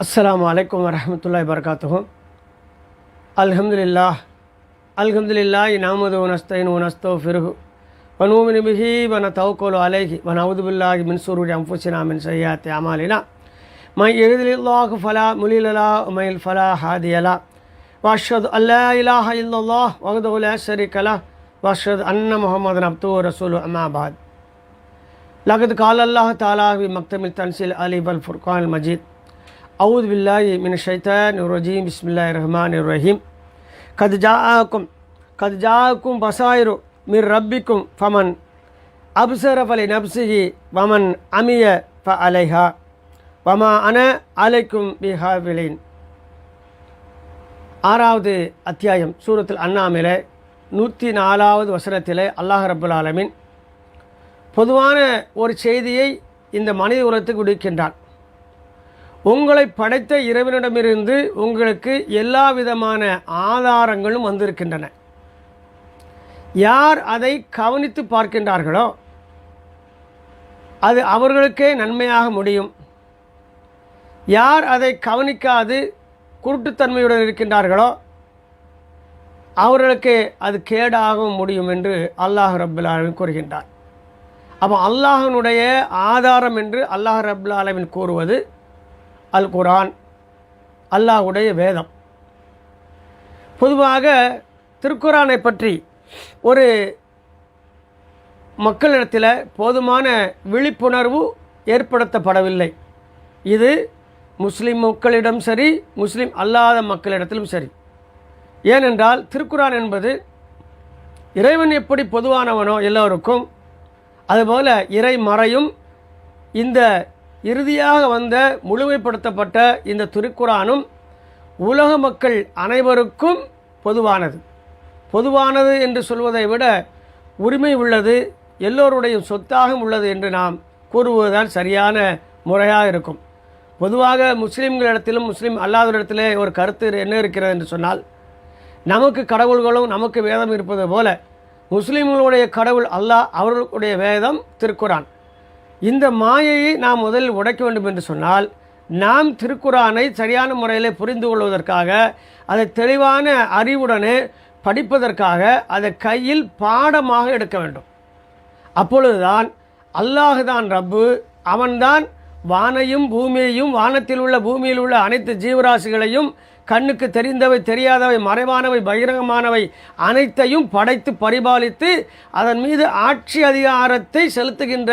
அஸ்லாம் வலைக்கம் வரமத்துல்லா வபர்காத்துகும் அல்ஹம்துலில்லா அல்ஹம்துலில்லா நாமது உனஸ்தைன் உனஸ்தோ ஃபிருகு வனூமின் பிஹி வன தவுக்கோலு அலைஹி வன அவுதுபில்லாஹி மின்சூருடைய அம்புசினா மின் சையாத்தி அமாலினா மை எரிதில்லாஹு ஃபலா முலிலலா மைல் ஃபலா ஹாதியலா வாஷது அல்லா இலாஹ இல்லல்லாஹ் வகதுல ஷரிகலா வாஷது அன்ன முகமது அப்து ரசூலு அம்மாபாத் லகது கால் அல்லாஹ் தாலாஹி மக்தமில் தன்சில் அலி வல் ஃபுர்கான் மஜீத் அவுத் வில்லாஹி மின் ஷைத்தான் ரஜீம் பிஸ்மில்லா ரஹ்மான் ரஹீம் கது ஜாக்கும் கது ஜாக்கும் பசாயிரு மிர் ரப்பிக்கும் ஃபமன் அப்சர ஃபலி நப்சிஹி வமன் அமிய ப அலைஹா வமா அன அலைக்கும் பிஹா விலைன் ஆறாவது அத்தியாயம் சூரத்தில் அண்ணாமில நூற்றி நாலாவது வசனத்தில் அல்லாஹ் ரபுல் ஆலமின் பொதுவான ஒரு செய்தியை இந்த மனித உலகத்துக்கு விடுக்கின்றான் உங்களை படைத்த இறைவனிடமிருந்து உங்களுக்கு எல்லா விதமான ஆதாரங்களும் வந்திருக்கின்றன. யார் அதை கவனித்து பார்க்கின்றார்களோ அது அவர்களுக்கே நன்மையாக முடியும். யார் அதை கவனிக்காது குருட்டுத்தன்மையுடன் இருக்கின்றார்களோ அவர்களுக்கு அது கேடாகவும் முடியும் என்று அல்லாஹ் ரபுல் கூறுகின்றார். அப்போ அல்லாஹனுடைய ஆதாரம் என்று அல்லாஹ் ரபுல் ஆலமின் கூறுவது அல் குரான் அல்லாஹுடைய வேதம். பொதுவாக திருக்குரானை பற்றி ஒரு மக்களிடத்தில் போதுமான விழிப்புணர்வு ஏற்படுத்தப்படவில்லை. இது முஸ்லீம் மக்களிடம் சரி முஸ்லீம் அல்லாத மக்களிடத்திலும் சரி. ஏனென்றால் திருக்குரான் என்பது இறைவன் எப்படி பொதுவானவனோ எல்லோருக்கும் அதுபோல் இறை மறையும் இந்த இறுதியாக வந்த முழுமைப்படுத்தப்பட்ட இந்த திருக்குறானும் உலக மக்கள் அனைவருக்கும் பொதுவானது. பொதுவானது என்று சொல்வதை விட உரிமை உள்ளது எல்லோருடைய சொத்தாக உள்ளது என்று நாம் கூறுவதுதான் சரியான முறையாக இருக்கும். பொதுவாக முஸ்லீம்களிடத்திலும் முஸ்லீம் அல்லாதவரிடத்திலே ஒரு கருத்து என்ன இருக்கிறது என்று சொன்னால் நமக்கு கடவுள்களும் நமக்கு வேதம் இருப்பது போல முஸ்லீம்களுடைய கடவுள் அல்லாஹ் அவர்களுடைய வேதம் திருக்குரான். இந்த மாயையை நாம் முதலில் உடைக்க வேண்டும் என்று சொன்னால் நாம் திருக்குறானை சரியான முறையில் புரிந்து கொள்வதற்காக அதை தெளிவான அறிவுடனே படிப்பதற்காக அதை கையில் பாடமாக எடுக்க வேண்டும். அப்பொழுதுதான் அல்லாஹுதான் ரப்பு அவன்தான் வானையும் பூமியையும் வானத்தில் உள்ள பூமியில் உள்ள அனைத்து ஜீவராசிகளையும் கண்ணுக்கு தெரிந்தவை தெரியாதவை மறைவானவை பகிரங்கமானவை அனைத்தையும் படைத்து பரிபாலித்து அதன் மீது ஆட்சி அதிகாரத்தை செலுத்துகின்ற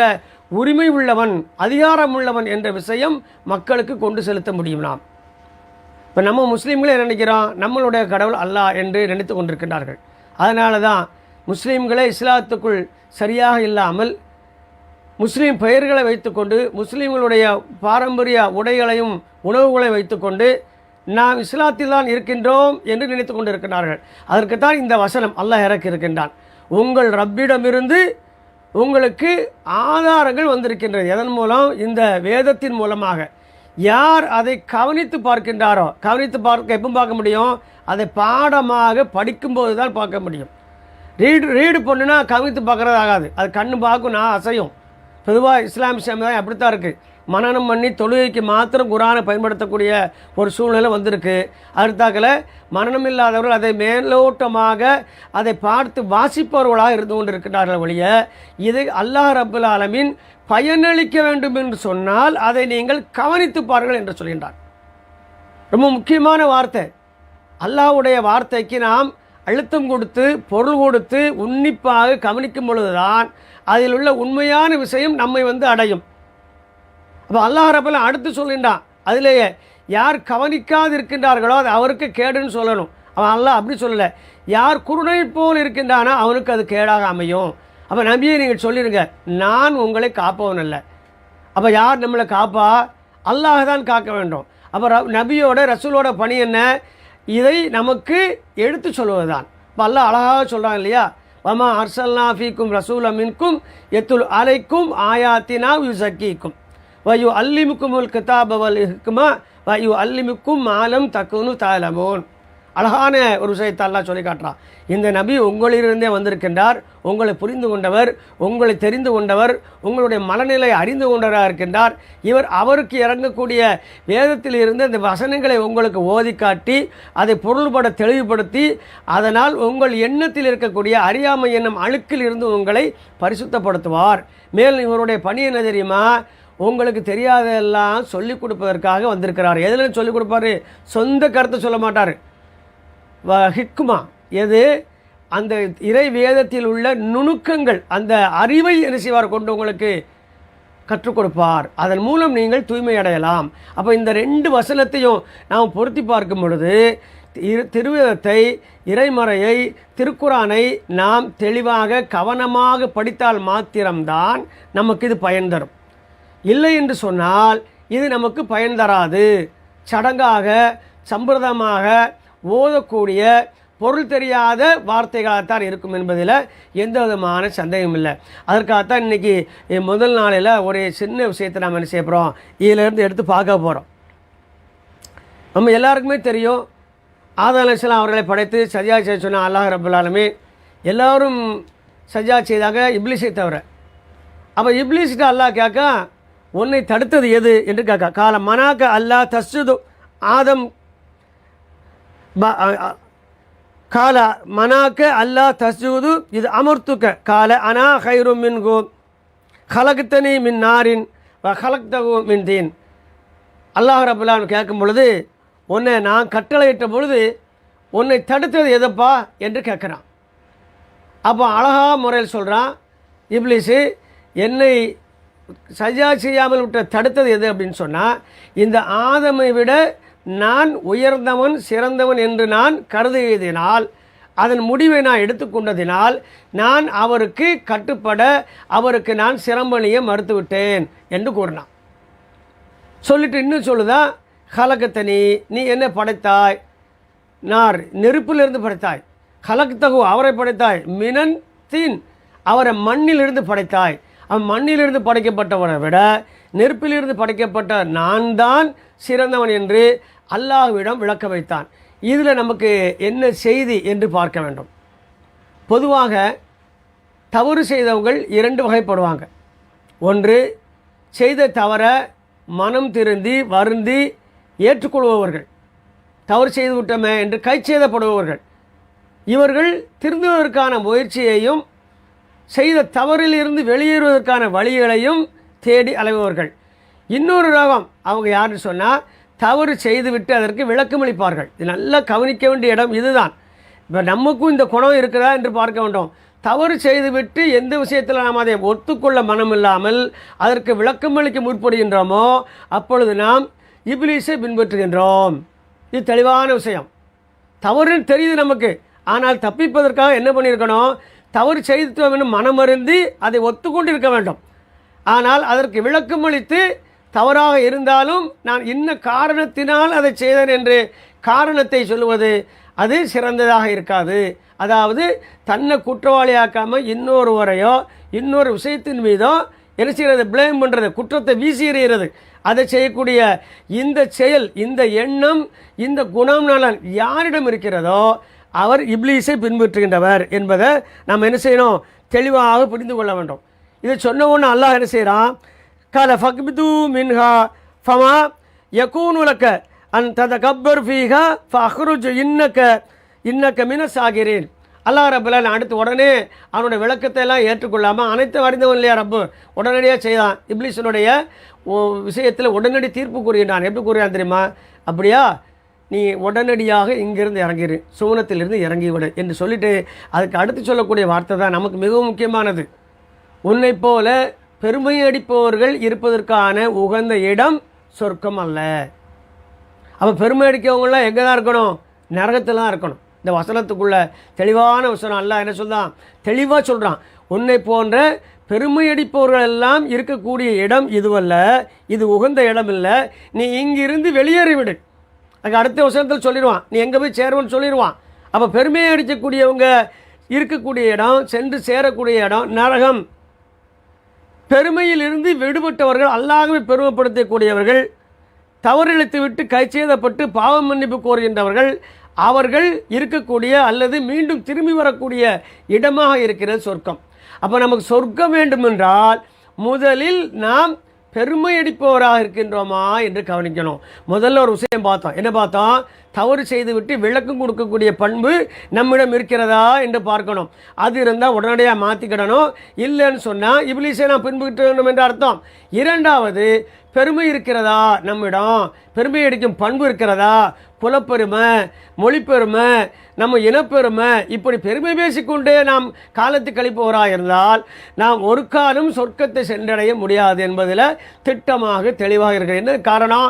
உரிமை உள்ளவன் அதிகாரம் உள்ளவன் என்ற விஷயம் மக்களுக்கு கொண்டு செலுத்த முடியும் நாம் இப்போ நம்ம முஸ்லீம்களே நினைக்கிறோம்? நம்மளுடைய கடவுள் அல்லாஹ் என்று நினைத்து கொண்டிருக்கின்றார்கள். அதனால தான் முஸ்லீம்களே இஸ்லாத்துக்குள் சரியாக இல்லாமல் முஸ்லீம் பெயர்களை வைத்துக்கொண்டு முஸ்லீம்களுடைய பாரம்பரிய உடைகளையும் உணவுகளை வைத்துக்கொண்டு நாம் இஸ்லாத்தில் தான் இருக்கின்றோம் என்று நினைத்து கொண்டு இருக்கிறார்கள் அதற்குத்தான் இந்த வசனம் அல்லாஹ் இறக்கி இருக்கின்றான். உங்கள் ரப்பிடமிருந்து உங்களுக்கு ஆதாரங்கள் வந்திருக்கின்றது. எதன் மூலம்? இந்த வேதத்தின் மூலமாக. யார் அதை கவனித்து பார்க்கின்றாரோ கவனித்து பார்க்க எப்போ பார்க்க முடியும்? அதை பாடமாக படிக்கும்போது தான் பார்க்க முடியும். ரீடு ரீடு பண்ணுனா கவனித்து பார்க்குறது ஆகாது அது கண்ணு பார்க்கும் நான் அசையும். பொதுவாக இஸ்லாமிய சமுதாயம் அப்படித்தான் இருக்குது மனநம் பண்ணி தொழுகைக்கு மாத்திரம் குரானை பயன்படுத்தக்கூடிய ஒரு சூழ்நிலை வந்திருக்கு. அடுத்தாக்கில் மனநம் இல்லாதவர்கள் அதை மேலோட்டமாக அதை பார்த்து வாசிப்பவர்களாக இருந்து கொண்டு இருக்கிறார்கள் ஒழிய இது அல்லாஹ் ரபுல் ஆலமின் பயனளிக்க வேண்டும் என்று சொன்னால் அதை நீங்கள் கவனித்து பாருங்கள் என்று சொல்கின்றார் ரொம்ப முக்கியமான வார்த்தை. அல்லாஹ்வுடைய வார்த்தைக்கு நாம் அழுத்தம் கொடுத்து பொருள் கொடுத்து உன்னிப்பாக கவனிக்கும் பொழுதுதான் அதில் உள்ள உண்மையான விஷயம் நம்மை வந்து அடையும். அப்போ அல்லாஹ் ரபுல்ல அடுத்து சொல்கின்றான் அதிலேயே யார் கவனிக்காது இருக்கின்றார்களோ அது அவருக்கு கேடுன்னு சொல்லணும். அவன் அல்லாஹ் அப்படி சொல்லலை. யார் குருணை போல் இருக்கின்றானோ அவனுக்கு அது கேடாக அமையும். அப்போ நம்பியை நீங்கள் சொல்லிடுங்க நான் உங்களை காப்பவன் அல்ல. அப்போ யார் நம்மளை காப்பா? அல்லாஹ் தான் காக்க வேண்டும். அப்போ ர நபியோட ரசூலோட பணி என்ன? இதை நமக்கு எடுத்து சொல்வது தான் இப்போ அல்லாஹ் அழகாக சொல்கிறான் இல்லையா? வமா அர்சல்னா ஃபீக்கும் ரசூல் அமின்கும் எத்துல் அலைக்கும் ஆயாத்தினா யுசக்கிக்கும். வயு அல்லிமுக்குமுல் கிதாபவல் ஹிக்மா வயு அல்லிமுக்கும் மாலம் தக்குனு தாலமோன் அழகான ஒரு விஷயத்தை அல்லாஹ் சொல்லி காட்டுறான் இந்த நபி உங்களிலிருந்தே வந்திருக்கின்றார் உங்களை புரிந்து கொண்டவர் உங்களை தெரிந்து கொண்டவர் உங்களுடைய மனநிலை அறிந்து கொண்டவராக இருக்கின்றார் இவர் அவருக்கு இறங்கக்கூடிய வேதத்தில் இருந்து அந்த வசனங்களை உங்களுக்கு ஓதி காட்டி அதை பொருள்பட தெளிவுபடுத்தி அதனால் உங்கள் எண்ணத்தில் இருக்கக்கூடிய அறியாமை எண்ணம் அழுக்கில் இருந்து உங்களை பரிசுத்தப்படுத்துவார் மேலும் இவருடைய பணி என்ன தெரியுமா உங்களுக்கு தெரியாதெல்லாம் சொல்லிக் கொடுப்பதற்காக வந்திருக்கிறார். எதில் சொல்லிக் கொடுப்பாரு? சொந்த கருத்தை சொல்ல மாட்டார். வ ஹிக்குமா எது? அந்த இறை வேதத்தில் உள்ள நுணுக்கங்கள் அந்த அறிவை என்ன செய்வார்? கொண்டு உங்களுக்கு கற்றுக் கொடுப்பார். அதன் மூலம் நீங்கள் தூய்மை அடையலாம். அப்போ இந்த ரெண்டு வசனத்தையும் நாம் பொருத்தி பார்க்கும் பொழுது திருவிதத்தை திருவேதத்தை இறைமறையை திருக்குறானை நாம் தெளிவாக கவனமாக படித்தால் மாத்திரம்தான் நமக்கு இது பயன் தரும். இல்லை என்று சொன்னால் இது நமக்கு பயன் தராது. சடங்காக சம்பிரதமாக ஓதக்கூடிய பொருள் தெரியாத வார்த்தைகளாகத்தான் இருக்கும் என்பதில் எந்த விதமான சந்தேகம் இல்லை. அதற்காகத்தான் இன்றைக்கி முதல் நாளில் ஒரு சின்ன விஷயத்தை நாம் என்ன செய்யப்போகிறோம் இதிலேருந்து எடுத்து பார்க்க போகிறோம் நம்ம எல்லாருக்குமே தெரியும். ஆதம் அவர்களை படைத்து சஜா செய்ய சொன்ன அல்லாஹ் ரபுல்லாலுமே எல்லோரும் சஜா செய்தாங்க இப்லிஸை தவிர. அப்போ இப்லிஸ்கிட்ட அல்லாஹ் கேட்க உன்னை தடுத்தது எது என்று கேட்க. கால மனாக்க அல்லாஹ் தஸ்ஸுது ஆதம். ப- கால மனாக்க அல்லாஹ் தஸ்ஜூது இது அமர்த்துக்க. கால அனா ஹைரு மின்கு ஹலகுத்தனி மின் நாரின் வ கலக்தகு மின் தீன். அல்லாஹ் ரபுல்லான்னு கேட்கும் பொழுது உன்னை நான் கட்டளையிட்ட பொழுது உன்னை தடுத்தது எதப்பா? என்று கேட்குறான். அப்போ அழகா முறையில் சொல்கிறான் இப்ளிஸு என்னை சஜா செய்யாமல் விட்ட தடுத்தது எது அப்படின்னு சொன்னால் இந்த ஆதமை விட நான் உயர்ந்தவன் சிறந்தவன் என்று நான் கருதியதினால் அதன் முடிவை நான் எடுத்துக்கொண்டதினால் நான் அவருக்கு கட்டுப்பட அவருக்கு நான் சிரம்பணிய மறுத்துவிட்டேன் என்று கூறினான். சொல்லிட்டு இன்னும் சொல்லுதான் ஹலக்கத்தனி நீ என்ன படைத்தாய்? நார் நெருப்பிலிருந்து படைத்தாய். ஹலக்தகு அவரை படைத்தாய். மினன் தீன் அவரை மண்ணிலிருந்து படைத்தாய். அம்மண்ணிலிருந்து படைக்கப்பட்டவனை விட நெருப்பிலிருந்து படைக்கப்பட்ட நான் தான் சிறந்தவன் என்று அல்லாஹ்விடம் விளக்க வைத்தான். இதில் நமக்கு என்ன செய்தி என்று பார்க்க வேண்டும். பொதுவாக தவறு செய்தவர்கள் இரண்டு வகைப்படுவாங்க. ஒன்று செய்த தவற மனம் திருந்தி வருந்தி ஏற்றுக்கொள்பவர்கள். தவறு செய்து விட்டோமே என்று கைச்சேதப்படுபவர்கள். இவர்கள் திருந்துவதற்கான முயற்சியையும் செய்த தவறில் இருந்து வெளியேறுவதற்கான வழிகளையும் தேடி அலைபவர்கள். இன்னொரு ரோகம் அவங்க யாருன்னு சொன்னால் தவறு செய்துவிட்டு அதற்கு விளக்கமளிப்பார்கள் இது நல்லா கவனிக்க வேண்டிய இடம் இதுதான். இப்போ நமக்கும் இந்த குணம் இருக்கிறதா என்று பார்க்க வேண்டும். தவறு செய்துவிட்டு எந்த விஷயத்தில் நாம் அதை ஒத்துக்கொள்ள மனம் இல்லாமல் அதற்கு விளக்கமளிக்க முற்படுகின்றோமோ அப்பொழுது நாம் இப்லீஸை பின்பற்றுகின்றோம். இது தெளிவான விஷயம். தவறுன்னு தெரியுது நமக்கு. ஆனால் தப்பிப்பதற்காக என்ன பண்ணியிருக்கணும்? தவறு செய்து மனமருந்தி அதை ஒத்துக்கொண்டு இருக்க வேண்டும். ஆனால் அதற்கு விளக்கமளித்து தவறாக இருந்தாலும் நான் இன்ன காரணத்தினால் அதை செய்தேன் என்று காரணத்தை சொல்லுவது அது சிறந்ததாக இருக்காது. அதாவது தன்னை குற்றவாளியாக்காமல் இன்னொருவரையோ இன்னொரு விஷயத்தின் மீதோ என்ன செய்கிறது ப்ளேம் பண்ணுறது குற்றத்தை வீசி எறிகிறது அதை செய்யக்கூடிய இந்த செயல் இந்த எண்ணம் இந்த குணம் நலன் யாரிடம் இருக்கிறதோ அவர் இப்லீஸை பின்பற்றுகின்றவர் என்பதை நம்ம என்ன செய்யணும் தெளிவாக புரிந்து கொள்ள வேண்டும். இதை சொன்ன ஒன்று அல்லாஹ் என்ன செய்கிறான் கல ஃபக்பிது மின்ஹா ஃபமா யகூனுலக்க அன் தத கப்பர் ஃபீஹா ஃபஹ்ருஜ் இன்னக்க இன்னக்க மின ஆகிறேன் அல்லாஹ் ரபுல்லான் அடுத்து உடனே அவனுடைய விளக்கத்தை எல்லாம் ஏற்றுக்கொள்ளாமல் அனைத்து அறிந்தவன் இல்லையா ரப்பு? உடனடியாக செய்தான். இப்லீஸனுடைய விஷயத்தில் உடனடி தீர்ப்பு கூறுகின்றான். எப்படி கூறுகிறான் தெரியுமா? அப்படியா? நீ உடனடியாக இங்கிருந்து இறங்கிடு சுவனத்திலிருந்து இறங்கிவிடு என்று சொல்லிட்டு அதுக்கு அடுத்து சொல்லக்கூடிய வார்த்தை தான் நமக்கு மிகவும் முக்கியமானது. உன்னை போல பெருமை அடிப்பவர்கள் இருப்பதற்கான உகந்த இடம் சொர்க்கம் அல்ல. அப்போ பெருமை அடிக்கவங்களாம் எங்கே தான் இருக்கணும்? நரகத்தில் தான் இருக்கணும். இந்த வசனத்துக்குள்ள தெளிவான வசனம் அல்ல. என்ன சொல்கிறான் தெளிவாக சொல்கிறான் உன்னை போன்ற பெருமை அடிப்பவர்கள் எல்லாம் இருக்கக்கூடிய இடம் இதுவல்ல. இது உகந்த இடம் இல்லை நீ இங்கிருந்து வெளியேறிவிடு. அதுக்கு அடுத்த வசனத்தில் சொல்லிடுவான். நீ எங்கே போய் சேருவன்னு சொல்லிடுவான். அப்போ பெருமையை அடிக்கக்கூடியவங்க இருக்கக்கூடிய இடம் சென்று சேரக்கூடிய இடம் நரகம். பெருமையிலிருந்து விடுபட்டவர்கள் அல்லாகவே பெருமைப்படுத்தக்கூடியவர்கள் தவறிழைத்து விட்டு கைச்சேதப்பட்டு பாவம் மன்னிப்பு கோருகின்றவர்கள் அவர்கள் இருக்கக்கூடிய அல்லது மீண்டும் திரும்பி வரக்கூடிய இடமாக இருக்கிறது சொர்க்கம். அப்போ நமக்கு சொர்க்கம் வேண்டுமென்றால் முதலில் நாம் பெருமை அடிப்பவராக இருக்கின்றோமா என்று கவனிக்கணும். முதல்ல ஒரு விஷயம் பார்த்தோம் என்ன பார்த்தோம் தவறு செய்துவிட்டு விளக்கம் கொடுக்கக்கூடிய பண்பு நம்மிடம் இருக்கிறதா என்று பார்க்கணும். அது இருந்தால் உடனடியாக மாற்றிக்கிடணும் இல்லைன்னு சொன்னால் இப்லீஸை நான் பின்பற்ற வேண்டும் என்று அர்த்தம். இரண்டாவது பெருமை இருக்கிறதா நம்மிடம்? பெருமை அடிக்கும் பண்பு இருக்கிறதா? குலப்பெருமை மொழிப்பெருமை நம்ம இனப்பெருமை இப்படி பெருமை பேசிக்கொண்டே நாம் காலத்து கழிப்பவராக இருந்தால் நாம் ஒரு காலம் சொர்க்கத்தை சென்றடைய முடியாது என்பதில் திட்டமாக தெளிவாக இருக்கிறது. என்ன காரணம்?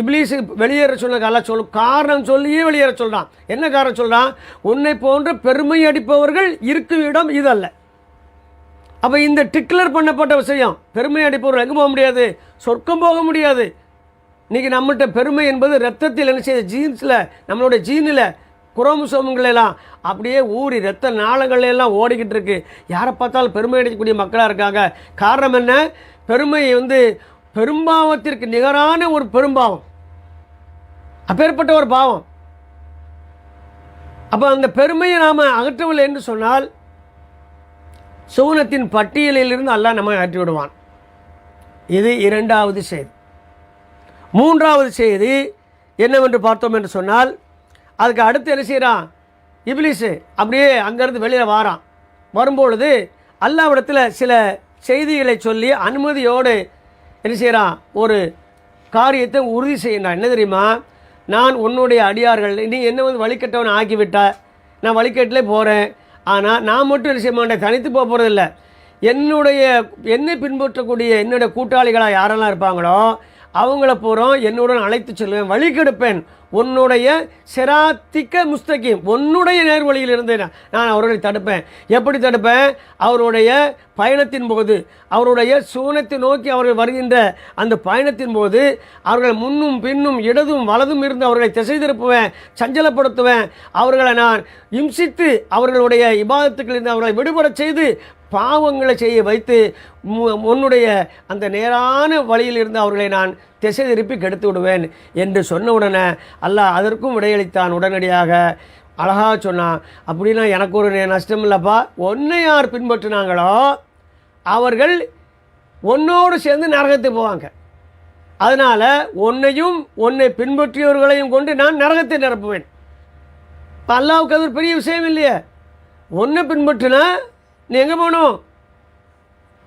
இப்லீஸு வெளியேற சொன்ன கால சொல் காரணம் சொல்லியே வெளியேற சொல்கிறான் என்ன காரணம் சொல்கிறான் உன்னை போன்ற பெருமை அடிப்பவர்கள் இருக்கும் இடம் இதல்ல. அப்போ இந்த டிக்ளர் பண்ணப்பட்ட விஷயம் பெருமை அடிப்பவர்கள் எங்கே போக முடியாது? சொர்க்கம் போக முடியாது. இன்றைக்கி நம்மகிட்ட பெருமை என்பது ரத்தத்தில் என்ன செய்யுது? ஜீன்ஸில் நம்மளோட ஜீனில் குரோமசோமங்களெல்லாம் அப்படியே ஊறி ரத்த நாளங்கள் எல்லாம் ஓடிக்கிட்டு இருக்கு. யாரை பார்த்தாலும் பெருமை அடிக்கக்கூடிய மக்களாக இருக்காங்க. காரணம் என்ன? பெருமை வந்து பெரும்பாவத்திற்கு நிகரான ஒரு பெரும்பாவம். அப்பேற்பட்ட ஒரு பாவம். அப்போ அந்த பெருமையை நாம் அகற்றவில்லை என்று சொன்னால் சூனத்தின் பட்டியலிலிருந்து அல்லாஹ் நம்ம அகற்றி விடுவான் இது இரண்டாவது செய்தி. மூன்றாவது செய்தி என்னவென்று பார்த்தோம் என்று சொன்னால் அதுக்கு அடுத்து என்ன செய்கிறான் இப்லிஸு அப்படியே அங்கேருந்து வெளியில் வாரான். வரும்பொழுது அல்லாவிடத்தில் சில செய்திகளை சொல்லி அனுமதியோடு என்ன செய்கிறான் ஒரு காரியத்தை உறுதி செய்கிறான் என்ன தெரியுமா? நான் உன்னுடைய அடியார்கள் நீ என்ன வந்து வழிகட்டவன் ஆக்கிவிட்ட நான் வழிகட்டிலே போகிறேன் ஆனால் நான் மட்டும் என்ன செய்ய மாட்டேன் தனித்து போக போகிறதில்ல என்னுடைய என்னை பின்பற்றக்கூடிய என்னுடைய கூட்டாளிகளாக யாரெல்லாம் இருப்பாங்களோ அவங்கள பூரா என்னுடன் அழைத்து செல்வேன் வழி கெடுப்பேன். உன்னுடைய செராத்திக்க முஸ்தகிம் உன்னுடைய நேர்வழியில் இருந்து நான் அவர்களை தடுப்பேன். எப்படி தடுப்பேன்? அவருடைய பயணத்தின் போது அவருடைய சூனத்தை நோக்கி அவர்கள் வருகின்ற அந்த பயணத்தின் போது அவர்கள் முன்னும் பின்னும் இடதும் வலதும் இருந்து அவர்களை திசை திருப்புவேன் சஞ்சலப்படுத்துவேன். அவர்களை நான் இம்சித்து அவர்களுடைய இபாதத்துக்களிலிருந்து அவர்களை விடுபட செய்து பாவங்களை செய்ய வைத்து உன்னுடைய அந்த நேரான வழியில் இருந்து அவர்களை நான் திசை திருப்பி கெடுத்து விடுவேன் என்று சொன்ன உடனே அல்லாஹ் அதற்கும் விடையளித்தான் உடனடியாக. அழகாக சொன்னான் அப்படின்னா எனக்கு ஒரு நஷ்டம் இல்லைப்பா. ஒன்றை யார் பின்பற்றினாங்களோ அவர்கள் ஒன்னோடு சேர்ந்து நரகத்துக்கு போவாங்க. அதனால் உன்னையும் உன்னை பின்பற்றியவர்களையும் கொண்டு நான் நரகத்தை நிரப்புவேன். இப்போ அல்லாவுக்கு அது ஒரு பெரிய விஷயம் இல்லையே. ஒன்றை பின்பற்றினா நீ எங்கே போகணும்?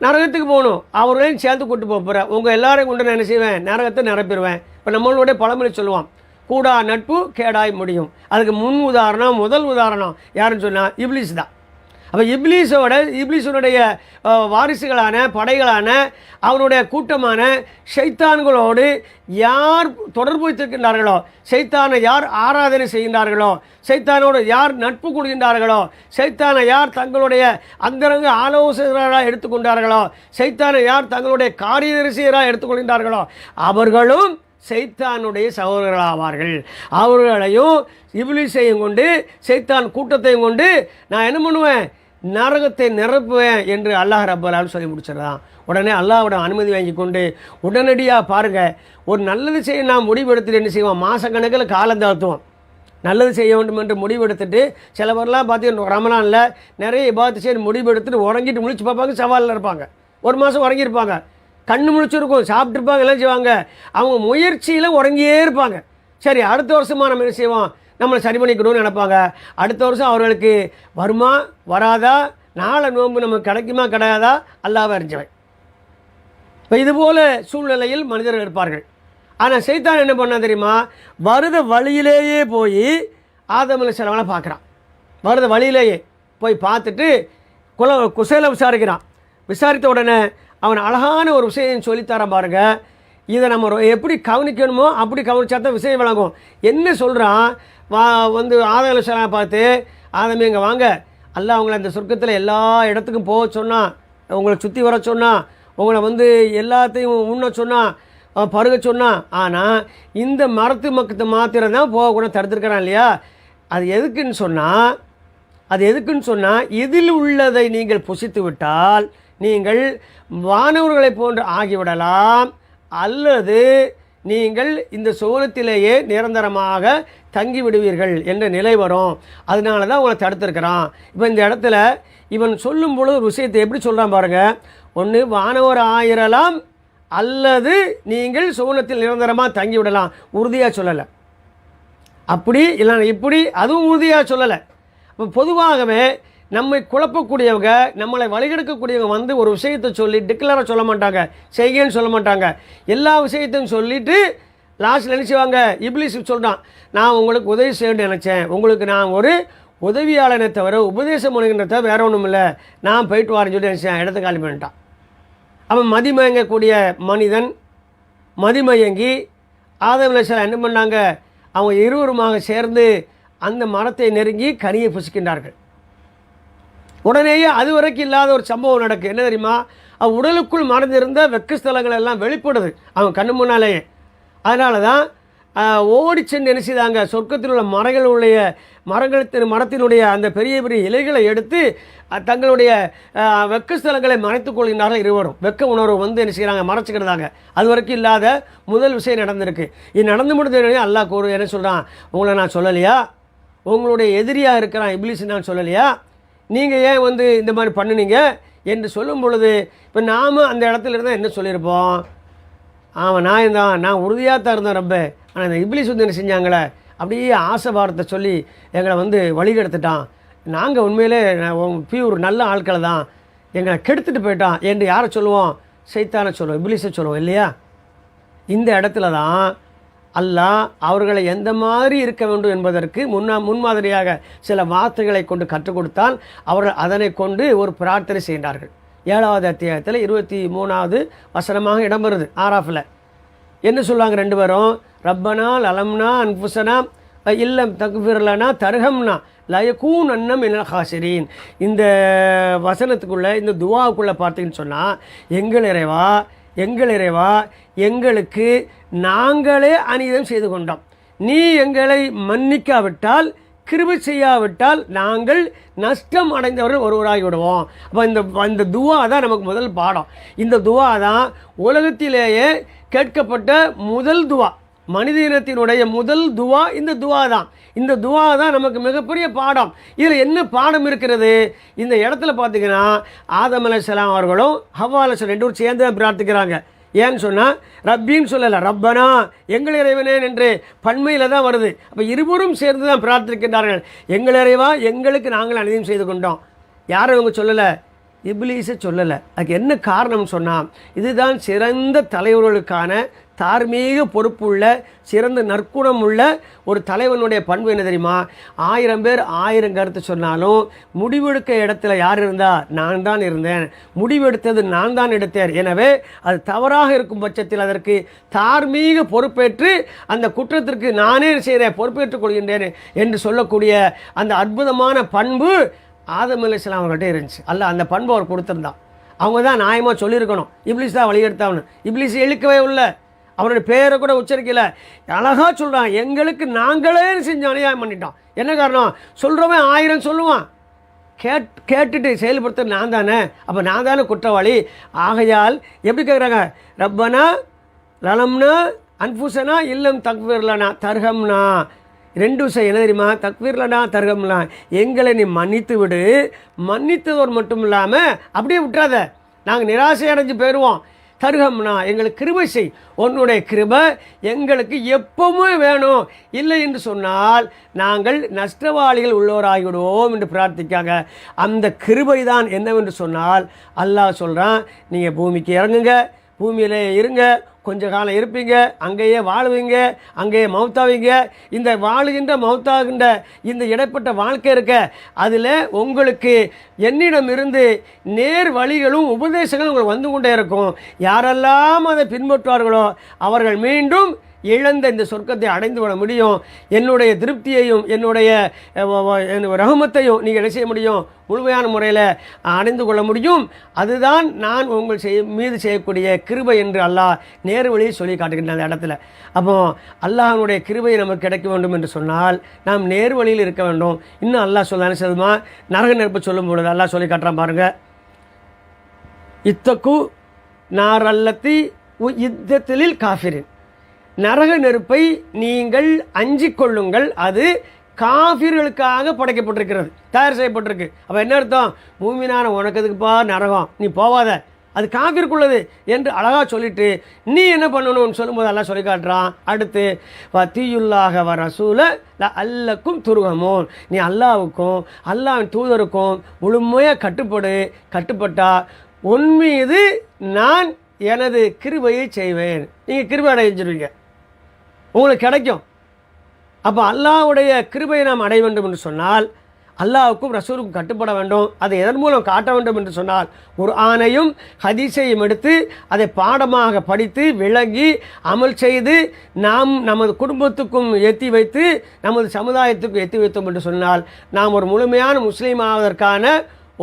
நரகத்துக்கு போகணும். அவர்களையும் சேர்த்து கூட்டு போக போகிறேன் உங்கள் எல்லாரையும் கொண்டு நான் என்ன செய்வேன்? நரகத்தை நிரப்பிடுவேன். இப்போ நம்மளுடைய பழமொழி சொல்லுவான் கூடா நட்பு கேடாய் முடியும். அதுக்கு முன் உதாரணம் முதல் உதாரணம் யாருன்னு சொன்னால் இப்ளிஸ் தான். அப்போ இப்லீஸோட இப்லீஸனுடைய வாரிசுகளான படைகளான அவனுடைய கூட்டமான ஷைத்தான்களோடு யார் தொடர்பு வைத்திருக்கின்றார்களோ சைத்தானை யார் ஆராதனை செய்கின்றார்களோ சைத்தானோடு யார் நட்பு கொள்கின்றார்களோ சைத்தானை யார் தங்களுடைய அந்தரங்க ஆலோசகராக எடுத்துக்கொண்டார்களோ சைத்தானை யார் தங்களுடைய காரியதரிசியராக எடுத்துக்கொள்கின்றார்களோ அவர்களும் சைத்தானுடைய சகோதரர்களாவார்கள். அவர்களையும் இபிலிசையும் கொண்டு செய்தான் கூட்டத்தையும் கொண்டு நான் என்ன பண்ணுவேன்? நரகத்தை நிரப்புவேன் என்று அல்லாஹ் ரப்பலால் சொல்லி முடிச்சிடறான். உடனே அல்லாஹ்விட அனுமதி வாங்கி கொண்டு உடனடியாக பாருங்கள் ஒரு நல்லது செய்ய நான் முடிவெடுத்துட்டு என்ன செய்வோம்? மாதக்கணக்கில் காலம் தாழ்த்துவோம். நல்லது செய்ய வேண்டும் என்று முடிவெடுத்துட்டு சில பேர்லாம் பார்த்தீங்கன்னா ரமலானில் நிறைய பார்த்து செய்ய முடிவெடுத்துட்டு உறங்கிட்டு முழிச்சு பார்ப்பாங்க சவாலில் இருப்பாங்க. ஒரு மாதம் உறங்கியிருப்பாங்க. கண்ணு முழிச்சிருக்கும் சாப்பிட்ருப்பாங்க எல்லாம் செய்வாங்க அவங்க முயற்சியில் உறங்கியே இருப்பாங்க. சரி அடுத்த வருஷமா நம்ம என்ன செய்வோம்? நம்மளை சரி பண்ணிக்கணும்னு நினைப்பாங்க. அடுத்த வருஷம் அவர்களுக்கு வருமா வராதா? நாளை நோன்பு நமக்கு கிடைக்குமா கிடையாதா? அல்லாவே அறிஞ்சவன். இப்போ இதுபோல் சூழ்நிலையில் மனிதர்கள் இருப்பார்கள். ஆனால் சைத்தான் என்ன பண்ணா தெரியுமா? வருத வழியிலேயே போய் ஆதமலை சிலவனை பார்க்குறான். வருத வழியிலேயே போய் பார்த்துட்டு குல குசேல விசாரிக்கிறான். விசாரித்த உடனே அவன் அழகான ஒரு விஷயம் சொல்லித்தரான் பாருங்க. இதை நம்ம எப்படி கவனிக்கணுமோ அப்படி கவனிச்சா தான் விஷயம் விளங்கும். என்ன சொல்கிறான் வா வந்து ஆதமலை பார்த்து ஆதமே இங்கே வாங்க. அல்ல அவங்கள அந்த சொர்க்கத்தில் எல்லா இடத்துக்கும் போக சொன்னான் உங்களை சுற்றி வர சொன்னான் உங்களை வந்து எல்லாத்தையும் உண்ண சொன்னான் பருக சொன்னான் ஆனால் இந்த மரத்து மக்கத்தை மாத்திரம் தான் போகக்கூடாது தடுத்துருக்கிறான் இல்லையா? அது எதுக்குன்னு சொன்னால் அது எதுக்குன்னு சொன்னால் இதில் உள்ளதை நீங்கள் புசித்து விட்டால் நீங்கள் வானவர்களைப் போன்று ஆகிவிடலாம் அல்லது நீங்கள் இந்த சோனத்திலேயே நிரந்தரமாக தங்கி விடுவீர்கள் என்ற நிலை வரும். அதனால தான் உங்களை தடுத்திருக்கிறான். இப்போ இந்த இடத்துல இவன் சொல்லும் பொழுது ஒரு விஷயத்தை எப்படி சொல்கிறான் பாருங்கள் ஒன்று வானவர் ஆயிரலாம் அல்லது நீங்கள் சுவனத்தில் நிரந்தரமாக தங்கி விடலாம் உறுதியாக சொல்லலை. அப்படி இல்லைன்னா இப்படி அதுவும் உறுதியாக சொல்லலை. இப்போ பொதுவாகவே நம்மை குழப்பக்கூடியவங்க நம்மளை வழிகெடுக்கக்கூடியவங்க வந்து ஒரு விஷயத்தை சொல்லி டிக்ளராக சொல்ல மாட்டாங்க செய்கன்னு சொல்ல மாட்டாங்க. எல்லா விஷயத்தையும் சொல்லிவிட்டு லாஸ்ட்டில் நினச்சிவாங்க இப்லீஸ் சொல்கிறான் நான் உங்களுக்கு உதவி செய்யணும்னு நினச்சேன். உங்களுக்கு நான் ஒரு உதவியாளனை தவிர உபதேசம் பண்ணுகின்ற தவிர வேற ஒன்றும் இல்லை. நான் போயிட்டு வரேன்னு சொல்லி நினச்சேன் இடத்த காலி பண்ணிட்டான். அவன் மதிமயங்கக்கூடிய மனிதன் மதிமயங்கி ஆதம் அலைஹிஸ்ஸலாம் என்ன பண்ணாங்க? அவங்க இருவருமாக சேர்ந்து அந்த மரத்தை நெருங்கி கனியை புசிக்கின்றார்கள். உடனேயே அது வரைக்கும் இல்லாத ஒரு சம்பவம் நடக்கு. என்ன தெரியுமா? அவன் உடலுக்குள் மறைந்திருந்த வெக்க ஸ்தலங்கள் எல்லாம் வெளிப்படுது அவன் கண்ணு முன்னாலேயே. அதனால தான் ஓடி சென்று என்ன செய்தாங்க? சொர்க்கத்தில் உள்ள மரங்களுடைய மரங்கள் மரத்தினுடைய அந்த பெரிய பெரிய இலைகளை எடுத்து தங்களுடைய வெக்க ஸ்தலங்களை மறைத்துக் கொள்கின்றார்கள் இருவரும். வெக்க உணர்வு வந்து என்ன செய்கிறாங்க மறைச்சிக்கிறதாங்க அது வரைக்கும் இல்லாத முதல் விஷயம் நடந்திருக்கு. இது நடந்து முடிஞ்ச அல்லாஹ் கூறு என்ன சொல்கிறான் உங்களை நான் சொல்லலையா? உங்களுடைய எதிரியாக இருக்கிறான் இப்லீஸ் நான் சொல்லலையா? நீங்கள் ஏன் வந்து இந்த மாதிரி பண்ணுனீங்க என்று சொல்லும் பொழுது இப்போ நாம் அந்த இடத்துல இருந்தால் என்ன சொல்லியிருப்போம்? ஆமாம் நான் இருந்தான் நான் உறுதியாக தான் இருந்தேன் ரொம்ப ஆனால் இந்த இப்லீஸ் வந்து என்ன செஞ்சாங்களே? அப்படியே ஆசை வார்த்தை சொல்லி எங்களை வந்து வழிகெடுத்துட்டான். நாங்கள் உண்மையிலே பியூர் நல்ல ஆட்களை தான். எங்களை கெடுத்துட்டு போயிட்டான் என்று யாரை சொல்லுவோம்? சைத்தான சொல்லுவோம் இப்ளிஸை சொல்லுவோம் இல்லையா? இந்த இடத்துல தான் அல்லாஹ் அவர்களை எந்த மாதிரி இருக்க வேண்டும் என்பதற்கு முன்னா முன்மாதிரியாக சில வார்த்தைகளை கொண்டு கற்றுக் கொடுத்தால் அவர்கள் அதனை கொண்டு ஒரு பிரார்த்தனை செய்கிறார்கள் ஏழாவது அத்தியாயத்தில் இருபத்தி மூணாவது வசனமாக இடம் வருது ஆராஃபில். என்ன சொல்லுவாங்க ரெண்டு பேரும்? ரப்பனா லலம்னா அன்புசனா இல்லம் தகுபிரலனா தருகம்னா லயக்கூன் அன்னம் என்ன ஹாசிரீன். இந்த வசனத்துக்குள்ளே இந்த துவாவுக்குள்ளே பார்த்தீங்கன்னு சொன்னால் எங்கள் இறைவா எங்கள் இறைவா எங்களுக்கு நாங்களே அநீதம் செய்து கொண்டோம். நீ எங்களை மன்னிக்காவிட்டால் கிருபி செய்யாவிட்டால் நாங்கள் நஷ்டம் அடைந்தவர்கள் ஒருவராகி விடுவோம். அப்போ இந்த இந்த துவா தான் நமக்கு முதல் பாடம். இந்த துவா தான் உலகத்திலேயே கேட்கப்பட்ட முதல் துவா. மனித இனத்தினுடைய முதல் துவா இந்த துவா தான் இந்த துவா தான் நமக்கு மிகப்பெரிய பாடம். இதில் என்ன பாடம் இருக்கிறது? இந்த இடத்துல பார்த்தீங்கன்னா ஆதம் அலைஹிஸ்ஸலாம் அவர்களும் ஹவா அலைஹிஸ்ஸலாம் ரெண்டு பேரும் சேர்ந்து தான் பிரார்த்திக்கிறாங்க. ஏன்னு சொன்னால் ரப்பின்னு சொல்லலை ரப்பனா எங்கள் இறைவனே என்று பன்மையில் தான் வருது. அப்போ இருவரும் சேர்ந்து தான் பிரார்த்திக்கின்றார்கள். எங்கள் இறைவா எங்களுக்கு நாங்கள் அநீதம் செய்து கொண்டோம். யாரும் இவங்க சொல்லலை? இப்லீஸை சொல்லலை. அதுக்கு என்ன காரணம் சொன்னால் இதுதான் சிறந்த தலைவர்களுக்கான தார்மீக பொறுப்புள்ள சிறந்த நற்குணம் உள்ள ஒரு தலைவனுடைய பண்பு என்ன தெரியுமா? ஆயிரம் பேர் ஆயிரம் கருத்து சொன்னாலும் முடிவெடுக்க இடத்துல யார் இருந்தா? நான் தான் இருந்தேன். முடிவெடுத்தது நான் தான் எடுத்தேன். எனவே அது தவறாக இருக்கும் பட்சத்தில் அதற்கு தார்மீக பொறுப்பேற்று அந்த குற்றத்திற்கு நானே செய்கிறேன் பொறுப்பேற்றுக் கொள்கின்றேன் என்று சொல்லக்கூடிய அந்த அற்புதமான பண்பு ஆதம் அலைஹிஸ்ஸலாம் அவங்ககிட்ட இருந்துச்சு. அல்ல அந்த பண்பு அவர் கொடுத்துருந்தான். அவங்க தான் நியாயமாக சொல்லியிருக்கணும். இப்ளீஸ் தான் வழியெடுத்தாவனு இப்ளீஸ் இழுக்கவே இல்லை. அவருடைய பேரை கூட உச்சரிக்கல. அழகாக சொல்கிறான் எங்களுக்கு நாங்களே செஞ்சு அநியாயம் பண்ணிட்டோம். என்ன காரணம்? சொல்கிறவன் ஆயிரம் சொல்லுவான். கேட் கேட்டுட்டு செயல்படுத்த நான் தானே. அப்போ நான் தானே குற்றவாளி. ஆகையால் எப்படி கேட்குறாங்க ரப்பனா லலம்னா அன்புசனா இல்லம் தக்வீர்லனா தர்கம்னா ரெண்டு விஷயம் என்ன தெரியுமா? தக்வீர்லனா தர்ஹம்னா. எங்களை நீ மன்னித்து விடு. மன்னித்ததோர் மட்டும் இல்லாமல் அப்படியே விட்டுறாத. நாங்கள் நிராசை அடைஞ்சு போயிடுவோம் தருகம்னா எங்களுக்கு கிருபை செய். உன்னுடைய கிருபை எங்களுக்கு எப்பவுமே வேணும். இல்லை என்று சொன்னால் நாங்கள் நஷ்டவாளிகள் உள்ளோராகிவிடுவோம் என்று பிரார்த்திக்காங்க. அந்த கிருபை தான் என்னவென்று சொன்னால் அல்லாஹ் சொல்கிறான் நீங்கள் பூமிக்கு இறங்குங்க பூமியிலே இருங்க கொஞ்ச காலம் இருப்பீங்க அங்கேயே வாழுவீங்க அங்கேயே மௌத்தாவீங்க. இந்த வாழுகின்ற மௌத்தாகின்ற இந்த இடைப்பட்ட வாழ்க்கை இருக்க அதில் உங்களுக்கு என்னிடம் இருந்து நேர் வழிகளும் உபதேசங்களும் உங்களுக்கு வந்து கொண்டே இருக்கும். யாரெல்லாம் அதை பின்பற்றுவார்களோ அவர்கள் மீண்டும் இழந்த இந்த சொர்க்கத்தை அடைந்து விட முடியும். என்னுடைய திருப்தியையும் என்னுடைய ரகுமத்தையும் நீங்கள் என்ன செய்ய முடியும்? முழுமையான முறையில் அணைந்து கொள்ள முடியும். அதுதான் நான் உங்கள் செய்ய மீது செய்யக்கூடிய கிருபை என்று அல்லாஹ் நேரு வழியை சொல்லி காட்டுகின்ற அந்த இடத்துல. அப்போ அல்லாஹனுடைய கிருபை நமக்கு கிடைக்க வேண்டும் என்று சொன்னால் நாம் நேர் வழியில் இருக்க வேண்டும். இன்னும் அல்லாஹ் சொல்ல செல்லுமா நரக நெருப்பு சொல்லும் பொழுது அல்லாஹ் சொல்லி காட்டுறான் பாருங்கள் இத்தக்கு நார் அல்லத்தி யுத்தத்திலில் காஃபிரின். நரக நெருப்பை நீங்கள் அஞ்சிக் கொள்ளுங்கள். அது காஃபிர்களுக்காக படைக்கப்பட்டிருக்கிறது. தயார் செய்யப்பட்டிருக்கு. அப்போ என்ன அர்த்தம்? பூமினான உனக்கு எதுக்குப்பா நரகம்? நீ போவாத. அது காஃபிற்குள்ளது என்று அழகாக சொல்லிட்டு நீ என்ன பண்ணணும்னு சொல்லும்போது எல்லாம் சொல்லி காட்டுறான். அடுத்து வத்தியுல்லாக வ ரசூல அல்லக்கும் துருகமோன் நீ அல்லாவுக்கும் அல்லாவின் தூதருக்கும் முழுமையாக கட்டுப்படு. கட்டுப்பட்டா உன் மீது நான் எனது கிருபையை செய்வேன். நீங்கள் கிருபை அடைஞ்சிருவீங்க. உங்களுக்கு கிடைக்கும். அப்போ அல்லாஹ்வுடைய கிருபையை நாம் அடைய வேண்டும் என்று சொன்னால் அல்லாவுக்கும் ரசூலுக்கும் கட்டுப்பட வேண்டும். அதை எதன் மூலம் காட்ட வேண்டும் என்று சொன்னால் ஒரு ஆணையும் ஹதீஸையும் எடுத்து அதை பாடமாக படித்து விளங்கி அமல் செய்து நாம் நமது குடும்பத்துக்கும் ஏற்றி வைத்து நமது சமுதாயத்துக்கும் ஏற்றி வைத்தோம் என்று சொன்னால் நாம் ஒரு முழுமையான முஸ்லீம் ஆவதற்கான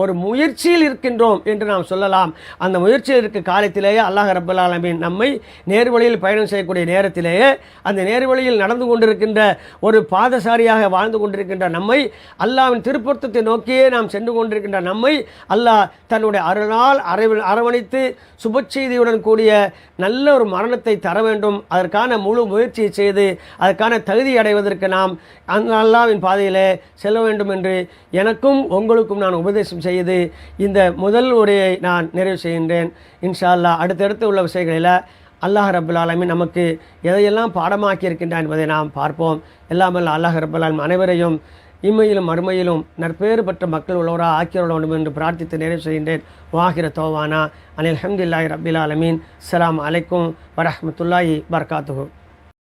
ஒரு முயற்சியில் இருக்கின்றோம் என்று நாம் சொல்லலாம். அந்த முயற்சியில் இருக்க காலத்திலேயே அல்லாஹ் ரப்பல் ஆலமீன் நம்மை நேர்வழியில் பயணம் செய்யக்கூடிய நேரத்திலேயே அந்த நேர்வழியில் நடந்து கொண்டிருக்கின்ற ஒரு பாதசாரியாக வாழ்ந்து கொண்டிருக்கின்ற நம்மை அல்லாவின் திருப்பொருத்தத்தை நோக்கியே நாம் சென்று கொண்டிருக்கின்ற நம்மை அல்லாஹ் தன்னுடைய அருளால் அரவ அரவணைத்து சுபச்செய்தியுடன் கூடிய நல்ல ஒரு மரணத்தை தர வேண்டும். அதற்கான முழு முயற்சியை செய்து அதற்கான தகுதி அடைவதற்கு நாம் அந்த அல்லாவின் பாதையிலே செல்ல வேண்டும் என்று எனக்கும் உங்களுக்கும் நான் உபதேசம் செய்து இந்த முதல் உரையை நான் நிறைவு செய்கின்றேன். இன்ஷா அல்லாஹ் அடுத்தடுத்து உள்ள விஷயங்களில் அல்லாஹ் ரபுல் ஆலமி நமக்கு எதையெல்லாம் பாடமாக்கி இருக்கின்றான் என்பதை நாம் பார்ப்போம். எல்லாமல்ல அல்லாஹ் ரபுல் ஆலமீன் அனைவரையும் இம்மையிலும் மறுமையிலும் நற்பேறு பெற்ற மக்கள் உள்ளவராக ஆக்கிய வேண்டும் என்று பிரார்த்தித்து நிறைவு செய்கின்றேன். வாகிர தோவானா. அனில் ஹம்துல்லாஹி ரபில் ஆலமீன். அஸ்ஸலாமு அலைக்கும் வரஹ்மத்துல்லாஹி பர்காத்துகு